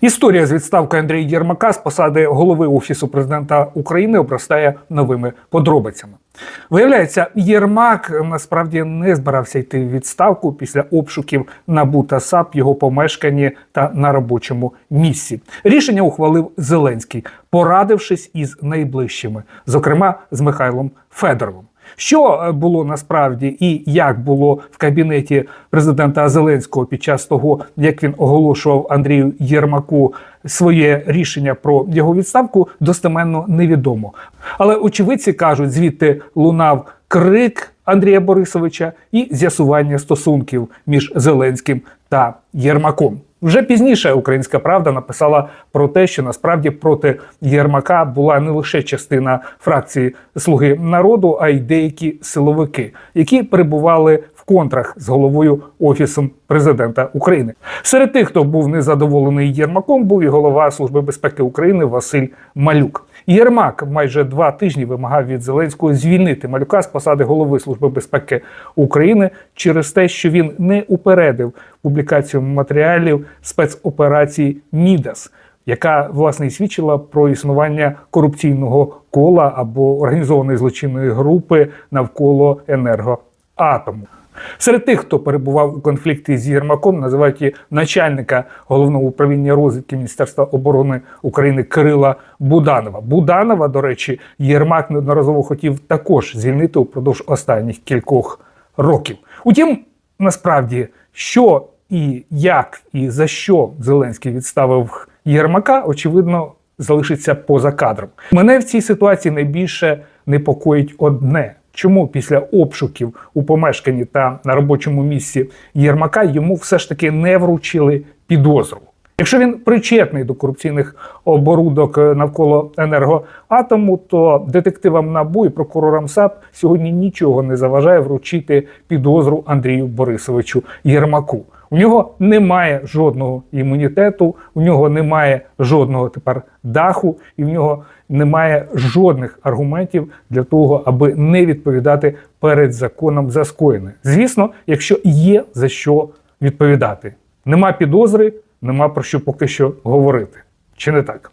Історія з відставкою Андрія Єрмака з посади голови офісу президента України обростає новими подробицями. Виявляється, Єрмак насправді не збирався йти в відставку після обшуків НАБУ та САП його помешканні та на робочому місці. Рішення ухвалив Зеленський, порадившись із найближчими, зокрема з Михайлом Федоровим. Що е, було насправді і як було в кабінеті президента Зеленського під час того, як він оголошував Андрію Єрмаку своє рішення про його відставку, достеменно невідомо. Але очевидці кажуть, звідти лунав крик Андрія Борисовича і з'ясування стосунків між Зеленським та Єрмаком. Вже пізніше Українська Правда написала про те, що насправді проти Єрмака була не лише частина фракції Слуги народу, а й деякі силовики, які перебували в контрах з головою офісом президента України. Серед тих, хто був незадоволений Єрмаком, був і голова Служби безпеки України Василь Малюк. Єрмак майже два тижні вимагав від Зеленського звільнити малюка з посади голови Служби безпеки України через те, що він не упередив публікацію матеріалів спецоперації Мідас, яка власне і свідчила про існування корупційного кола або організованої злочинної групи навколо енергоатому. Серед тих, хто перебував у конфлікті з Єрмаком, називають і начальника головного управління розвідки Міністерства оборони України Кирила Буданова. Буданова, до речі, Єрмак неодноразово хотів також звільнити упродовж останніх кількох років. Утім, насправді, що і як і за що Зеленський відставив Єрмака, очевидно, залишиться поза кадром. Мене в цій ситуації найбільше непокоїть одне. Чому після обшуків у помешканні та на робочому місці Єрмака йому все ж таки не вручили підозру? Якщо він причетний до корупційних оборудок навколо енергоатому, то детективам НАБУ і прокурорам САП сьогодні нічого не заважає вручити підозру Андрію Борисовичу Єрмаку. У нього немає жодного імунітету, у нього немає жодного тепер даху, і в нього немає жодних аргументів для того, аби не відповідати перед законом за скоєне. Звісно, якщо є за що відповідати, нема підозри, нема про що поки що говорити. Чи не так?